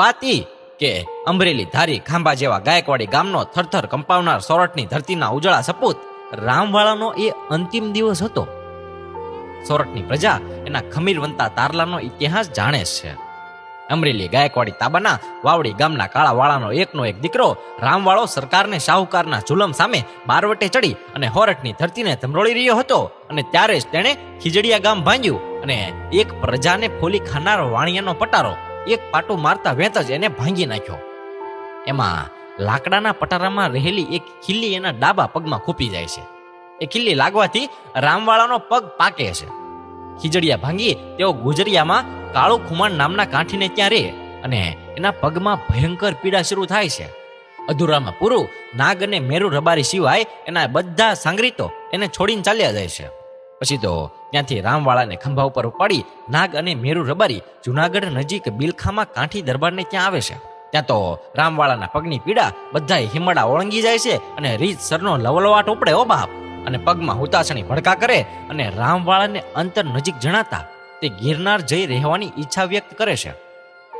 વાત કે અમરેલી ધારી ખાંભા જેવા ગાયકવાડી ગામનો થરથર કંપાવનાર સોરઠની ધરતીના ઉજળા સપૂત રામવાળાનો એ અંતિમ દિવસ હતો. સોરઠની પ્રજા એના ખમીરવંતા તારલાનો ઇતિહાસ જાણે છે. અમરેલી ગાયકવાડી તાબાના વાવડી ગામના કાળાવાળાનો એકનો એક દીકરો રામવાળો સરકારને શાહુકારના જુલમ સામે બારવટે ચડી અને હોરઠની ધરતીને ધમરોળી રહ્યો હતો અને ત્યારે જ તેણે ખીજડીયા ગામ ભાંગ્યું અને એક પ્રજાને ફોલી ખાનાર વાણિયાનો પટારો એક પાટું મારતા વેત જ એને ભાંગી નાખ્યો. એમાં લાકડાના પટારામાં રહેલી એક ખીલ્લી એના ડાબા પગમાં ખૂપી જાય છે. એ ખીલ્લી લાગવાથી રામવાળાનો પગ પાકે છે. ખીજડીયા ભાંગી તેઓ ગુજરિયામાં કાળુ ખુમાણ નામના કાંઠીને ત્યાં રહે અને એના પગમાં ભયંકર પીડા શરૂ થાય છે. અધૂરામાં પૂરું નાગ અને મેરુ રબારી સિવાય એના બધા સાંગરીતો એને છોડીને ચાલ્યા જાય છે. પછી તો ત્યાંથી રામવાળાને ખંભા ઉપર ઉપાડી નાગ અને મેરુ રબારી જુનાગઢ નજીક બિલખામાં કાંઠી દરબારને ત્યાં આવે છે. ત્યાં તો રામવાળાના પગની પીડા બધાય હિમડા ઓળંગી જાય છે અને રીત સરનો લવલવાટ ઉપડે ઓ બાપ. અને પગમાં હુતાશણી ભડકા કરે અને રામવાળાને અંતર નજીક જણાતા તે ગિરનાર જઈ રહેવાની ઈચ્છા વ્યક્ત કરે છે.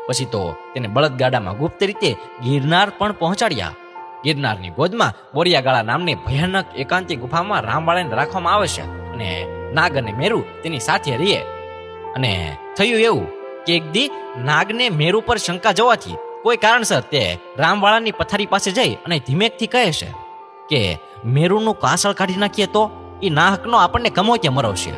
પછી તો તેને બળદગાડામાં ગુપ્ત રીતે ગિરનાર પણ પહોંચાડ્યા. ગિરનારની ગોદમાં બોરિયાગાળા નામની ભયાનક એકાંતી ગુફામાં રામવાળાને રાખવામાં આવે છે. અને નાગ અને મેરુ તેની સાથે રહીએ. અને થયું એવું કે એક દી નાગને મેરુ પર શંકા જવાથી કોઈ કારણસર તે રામવાળાની પથારી પાસે જઈ અને ધીમેકથી કહે છે કે, મેરુનું કાસળ કાઢી નાખીએ તો એ નાહકનો આપણને ગમો કે મરવશે.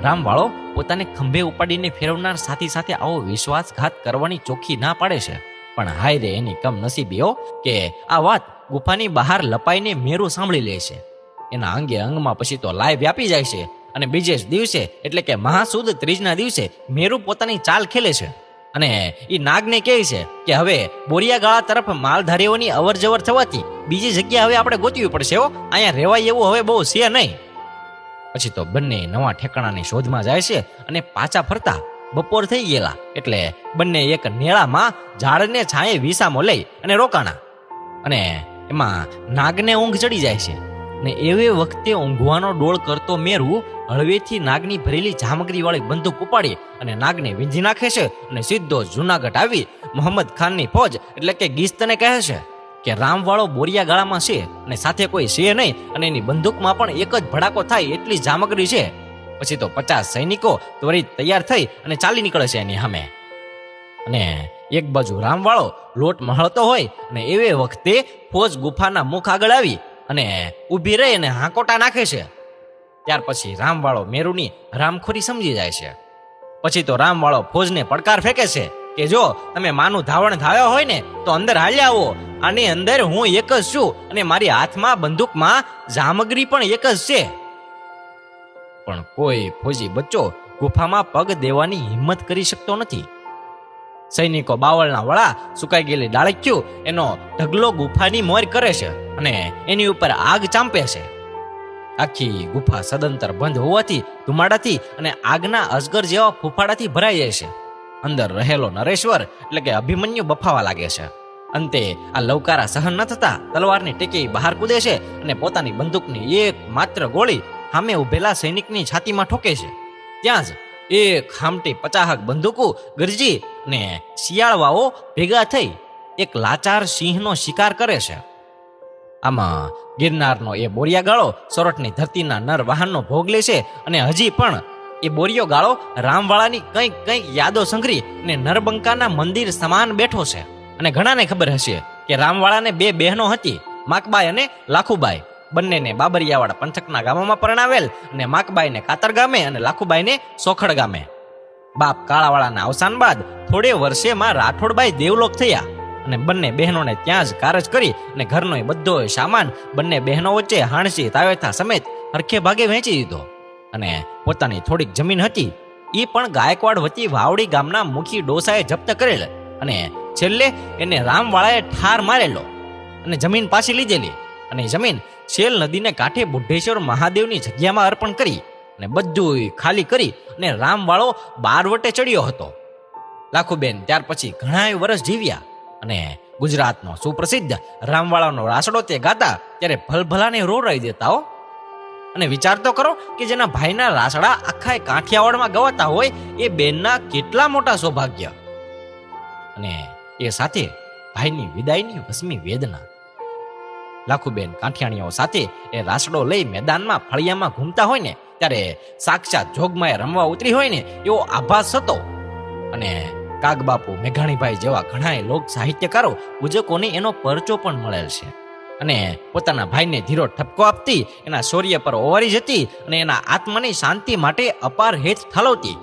રામવાળો પોતાને ખંભે ઉપાડીને ફેરવનાર સાથી સાથે આવો વિશ્વાસઘાત કરવાની ચોખ્ખી ના પાડે છે. પણ હાય રે, એની કમ નસીબીઓ કે આ વાત ગુફાની બહાર લપાઈને મેરુ સાંભળી લે છે. એના અંગે અંગમાં પછી તો લાય વ્યાપી જાય છે અને બીજે દિવસે, એટલે કે મહાસુદ ત્રીજના દિવસે, મેરુ પોતાની ચાલ ખેલે છે. અને એ નાગને કહે છે કે હવે બોરિયાગાળા તરફ માલધારીઓની અવર જવર થવાથી બીજી જગ્યા હવે આપણે ગોતવી પડશે હો, અહીંયા રહેવાય એવું હવે બહુ છે નહીં. પછી તો બંને નવા ઠેકાણાની શોધમાં જાય છે અને પાછા ફરતા બપોર થઈ ગયેલા, એટલે બંને એક નેળામાં ઝાડને છાંયે વિસામો લઈ અને રોકાણા. અને એમાં નાગને ઊંઘ ચડી જાય છે. ને એવે વખતે ઊંઘવાનો ડોળ કરતો મેરુ હળવેથી નાગની ભરેલી જામગરી વાળી બંદૂક ઉપાડી અને નાગને વીંધી નાખે છે અને સીધો જુનાગઢ આવી મોહમ્મદ ખાનની ફોજ, એટલે કે ગીસ્તને કહે છે કે રામવાળો બોરિયા ગાળામાં છે અને સાથે કોઈ છે નહીં અને એની બંદૂકમાં પણ એક જ ભડાકો થાય એટલી જામગરી છે. પછી તો પચાસ સૈનિકો ત્વરિત તૈયાર થઈ અને ચાલી નીકળે છે એની સામે. અને એક બાજુ રામવાળો લોટ મહળતો હોય અને એવે વખતે ફોજ ગુફાના મુખ આગળ આવી અને ઊભી રહી અને હાંકોટા નાખે છે. ત્યાર પછી રામવાળો મેરુની રામખોરી સમજી જાય છે. પછી તો રામવાળો ફોજને પડકાર ફેંકે છે કે જો તમે માનું ધાવણ ધાવ્યો હોય ને તો અંદર હાલ્યા આવો. આની અંદર હું એક જ છું અને મારી હાથમાં બંદૂકમાં જામગરી પણ એક જ છે. પણ કોઈ ફોજી બચ્ચો ગુફામાં પગ દેવાની હિંમત કરી શકતો નથી. સૈનિકો બાવળના વળા સુકાઈ ગયેલી ડાળક્યું, એનો ઢગલો ગુફાની મોર કરે છે. અને એની ઉપર આગ ચાંપે છે. આખી ગુફા સદંતર બંધ હોવાથી, ધુમાડાથી અને આગના અજગર જેવા ફૂફાડાથી ભરાઈ જાય છે. અંદર રહેલો નરેશ્વર એટલે કે અભિમન્યુ બફાવા લાગે છે. અંતે આ લવકારા સહન ન થતા તલવારની ટેકી બહાર કૂદે છે અને પોતાની બંદૂકની એક માત્ર ગોળી સામે ઉભેલા સૈનિકની છાતીમાં ઠોકે છે. ત્યાં જ એક ખામટી પચાહક બંદૂકો, ગરજી અને શિયાળવાઓ ભેગા થઈ એક લાચાર સિંહનો શિકાર કરે છે. આમાં ગિરનારનો એ બોરિયા ગાળો સોરઠની ધરતીના નર વાહનનો ભોગ લે છે અને હજી પણ એ બોરિયો ગાળો રામવાળાની કંઈક કંઈક યાદો સંઘરી અને નરબંકાના મંદિર સમાન બેઠો છે. અને ઘણાને ખબર હશે કે રામવાળાને બે બહેનો હતી, માકબાઈ અને લાખુબાઈ. બંનેને બાબરિયાવાડ પંથકના ગામોમાં પરણાવેલ અને માકબાઈને કાતર ગામે અને લાખુબાઈને સોખડ ગામે. બાપ કાળાવાળાના અવસાન બાદ થોડે વર્ષેમાં રાઠોડબાઈ દેવલોક થયા. અને બંને બહેનોને ત્યાં જ કારજ કરી અને ઘરનો બધો સામાન બંને બહેનો વચ્ચે હાણસી તાવેથા સમેત હરખે ભાગે વેચી દીધો. અને પોતાની થોડીક જમીન હતી એ પણ ગાયકવાડ વતી વાવડી ગામના મુખી ડોસાએ જપ્ત કરેલ અને છેલ્લે એને રામવાળાએ ઠાર મારેલો અને જમીન પાછી લીધેલી અને જમીન શેલ નદીને કાંઠે બુઢેશ્વર મહાદેવની જગ્યામાં અર્પણ કરી અને બધું ખાલી કરી અને રામવાળો બારવટે ચડ્યો હતો. લાખુબેન ત્યાર પછી ઘણા વર્ષ જીવ્યા અને ગુજરાતનો સુપ્રસિદ્ધ રામવાળાનો રાસડો તે ગાતા ત્યારે ભલભલાને રોરાઈ દેતા હો. અને વિચાર તો કરો કે જેના ભાઈના રાસડા આખા કાઠિયાવાડમાં ગવાતા હોય એ બેનના કેટલા મોટા સૌભાગ્ય. અને એ સાથે ભાઈની વિદાયની ભસ્મી વેદના. લાખુબેન કાંઠિયાણીઓ સાથે એ રાસડો લઈ મેદાનમાં ફળિયામાં ઘૂમતા હોય ને ત્યારે સાક્ષાત જોગમાં રમવા ઉતરી હોય ને એવો આભાસ હતો. અને કાગબાપુ, મેઘાણીભાઈ જેવા ઘણા લોક સાહિત્યકારો પૂજકોને એનો પરચો પણ મળેલ છે. અને પોતાના ભાઈને ધીરો ઠપકો આપતી, એના શૌર્ય પર ઓવારી જતી અને એના આત્માની શાંતિ માટે અપાર હેત ઠાલવતી.